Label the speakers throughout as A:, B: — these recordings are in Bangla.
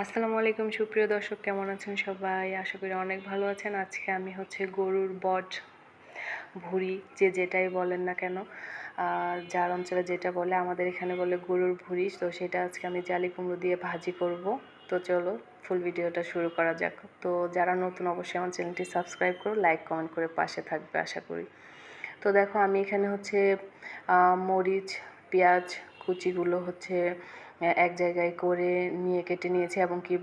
A: আসসালামু আলাইকুম, সুপ্রিয় দর্শক, কেমন আছেন সবাই? আশা করি অনেক ভালো আছেন। আজকে আমি হচ্ছে গরুর বট ভুঁড়ি, যে যেটাই বলেন না কেন যার অঞ্চলে যেটা বলে, আমাদের এখানে বলে গরুর ভুঁড়ি। তো সেটা আজকে আমি জালি কুমড়ো দিয়ে ভাজি করব। তো চলো, ফুল ভিডিওটা শুরু করা যাক। তো যারা নতুন, অবশ্যই আমার চ্যানেলটি সাবস্ক্রাইব করো, লাইক, কমেন্ট করে পাশে থাকবে, আশা করি। তো দেখো, আমি এখানে হচ্ছে মরিচ, পেঁয়াজ, কুচিগুলো হচ্ছে এক জায়গায় করে নিয়ে কেটে নিয়েছি এবং কি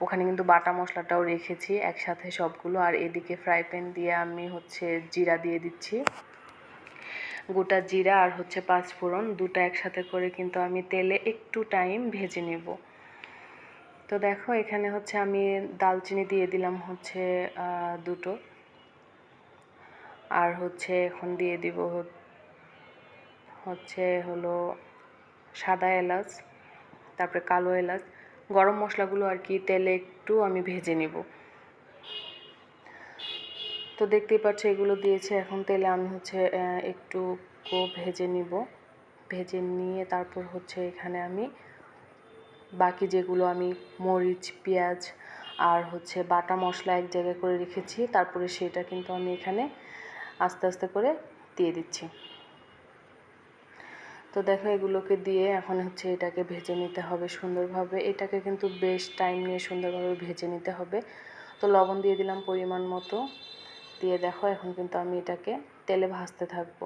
A: ওখানে কিন্তু বাটা মশলাটাও রেখেছি একসাথে সবগুলো। আর এদিকে ফ্রাই প্যান দিয়ে আমি হচ্ছে জিরা দিয়ে দিচ্ছি। গোটা জিরা আর হচ্ছে পাঁচ ফোড়ন দুটো একসাথে করে কিন্তু আমি তেলে একটু টাইম ভেজে নেব। তো দেখো এখানে হচ্ছে আমি দালচিনি দিয়ে দিলাম হচ্ছে দুটো। আর হচ্ছে এখন দিয়ে দিব হচ্ছে হলো সাদা এলাচ। তারপরে কালো এলাচ, গরম মশলাগুলো আর কি তেলে একটু আমি ভেজে নিব। তো দেখতেই পাচ্ছ এগুলো দিয়েছে, এখন তেলে আমি হচ্ছে একটু ভেজে নিব। ভেজে নিয়ে তারপর হচ্ছে এখানে আমি বাকি যেগুলো আমি মরিচ, পেঁয়াজ আর হচ্ছে বাটা মশলা এক জায়গায় করে রেখেছি, তারপরে সেটা কিন্তু আমি এখানে আস্তে আস্তে করে দিয়ে দিচ্ছি। তো দেখো এগুলোকে দিয়ে এখন হচ্ছে এটাকে ভেজে নিতে হবে সুন্দরভাবে। এটাকে কিন্তু বেশ টাইম নিয়ে সুন্দরভাবে ভেজে নিতে হবে। তো লবণ দিয়ে দিলাম পরিমাণ মতো। দিয়ে দেখো এখন কিন্তু আমি এটাকে তেলে ভাজতে থাকব।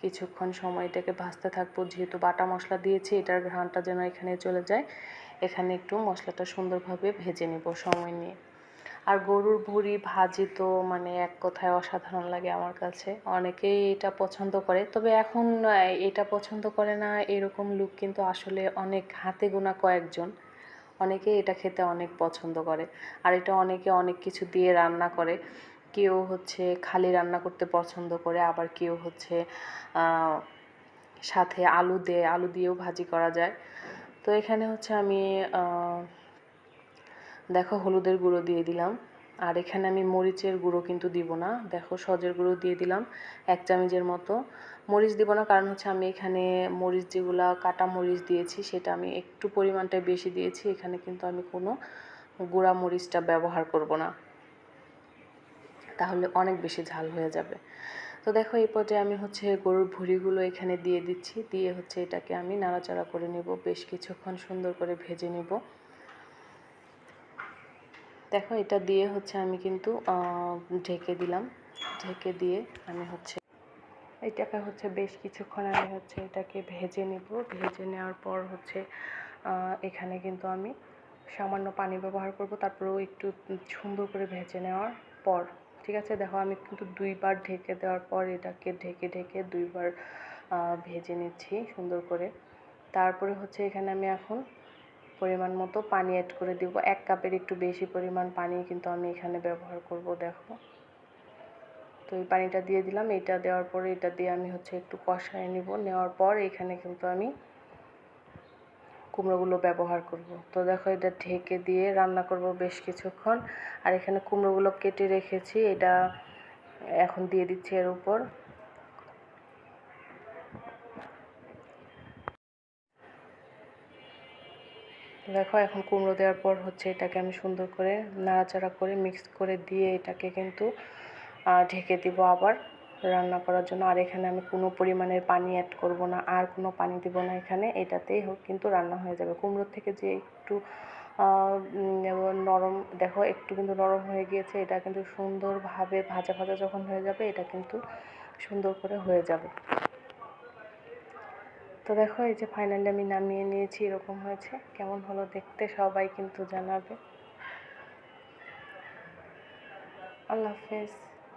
A: কিছুক্ষণ সময় এটাকে ভাজতে থাকব। যেহেতু বাটা মশলা দিয়েছি, এটার ঘ্রাণটা যেন এখানে চলে যায়, এখানে একটু মশলাটা সুন্দরভাবে ভেজে নেব সময় নিয়ে। আর গরুর ভুঁড়ি ভাজি তো মানে এক কথায় অসাধারণ লাগে আমার কাছে। অনেকেই এটা পছন্দ করে। তবে এখন এটা পছন্দ করে না এরকম লুক কিন্তু আসলে অনেক হাতে গোনা কয়েকজন। অনেকে এটা খেতে অনেক পছন্দ করে। আর এটা অনেকে অনেক কিছু দিয়ে রান্না করে। কেউ হচ্ছে খালি রান্না করতে পছন্দ করে, আবার কেউ হচ্ছে সাথে আলু দিয়ে, আলু দিয়েও ভাজি করা যায়। তো এখানে হচ্ছে আমি দেখো, হলুদের গুঁড়ো দিয়ে দিলাম। আর এখানে আমি মরিচের গুঁড়ো কিন্তু দিব না। দেখো, সজের গুঁড়ো দিয়ে দিলাম এক চামচের মতো। মরিচ দিব না, কারণ হচ্ছে আমি এখানে মরিচ যেগুলা, কাটা মরিচ দিয়েছি, সেটা আমি একটু পরিমাণটা বেশি দিয়েছি। এখানে কিন্তু আমি কোনো গুঁড়া মরিচটা ব্যবহার করব না। তাহলে অনেক বেশি ঝাল হয়ে যাবে। তো দেখো, এই পর্যায়ে আমি হচ্ছে গরুর ভুঁড়িগুলো এখানে দিয়ে দিচ্ছি। দিয়ে হচ্ছে এটাকে আমি নাড়াচাড়া করে নেব। বেশ কিছুক্ষণ সুন্দর করে ভেজে নেব। দেখো, এটা দিয়ে হচ্ছে আমি কিন্তু ঢেকে দিলাম। ঢেকে দিয়ে আমি হচ্ছে, এটাকে হচ্ছে বেশ কিছুক্ষণ আমি হচ্ছে এটাকে ভেজে নেব। ভেজে নেওয়ার পর হচ্ছে এখানে কিন্তু আমি সামান্য পানি ব্যবহার করব। তারপরেও একটু সুন্দর করে ভেজে নেওয়ার পর, ঠিক আছে? দেখো, আমি কিন্তু দুইবার ঢেকে দেওয়ার পর এটাকে ঢেকে ঢেকে দুইবার ভেজে নিচ্ছি সুন্দর করে। তারপরে হচ্ছে এখানে আমি এখন পরিমাণ মতো পানি অ্যাড করে দিব। এক কাপের একটু বেশি পরিমাণ পানি কিন্তু আমি এখানে ব্যবহার করব, দেখো। তো এই পানিটা দিয়ে দিলাম। এটা দেওয়ার পরে এটা দিয়ে আমি হচ্ছে একটু কষায় নিব। নেওয়ার পর এখানে কিন্তু আমি কুমড়োগুলো ব্যবহার করব। তো দেখো এটা ঢেকে দিয়ে রান্না করব বেশ কিছুক্ষণ। আর এখানে কুমড়োগুলো কেটে রেখেছি। এটা এখন দিয়ে দিচ্ছি এর উপর। দেখো, এখন কুমড়ো দেওয়ার পর হচ্ছে এটাকে আমি সুন্দর করে নাড়াচাড়া করে মিক্স করে দিয়ে এটাকে কিন্তু ঢেকে দিব আবার রান্না করার জন্য। আর এখানে আমি কোনো পরিমাণের পানি অ্যাড করব না, আর কোনো পানি দিব না এখানে। এটাতেই হোক কিন্তু রান্না হয়ে যাবে। কুমড়োর থেকে যে একটু নরম, দেখো, একটু কিন্তু নরম হয়ে গিয়েছে। এটা কিন্তু সুন্দরভাবে ভাজা ভাজা যখন হয়ে যাবে, এটা কিন্তু সুন্দর করে হয়ে যাবে। তো দেখো, এই যে ফাইনালি আমি নামিয়ে নিয়েছি, এরকম হয়েছে। কেমন হলো দেখতে সবাই কিন্তু জানাবে। আল্লাহ হাফেজ।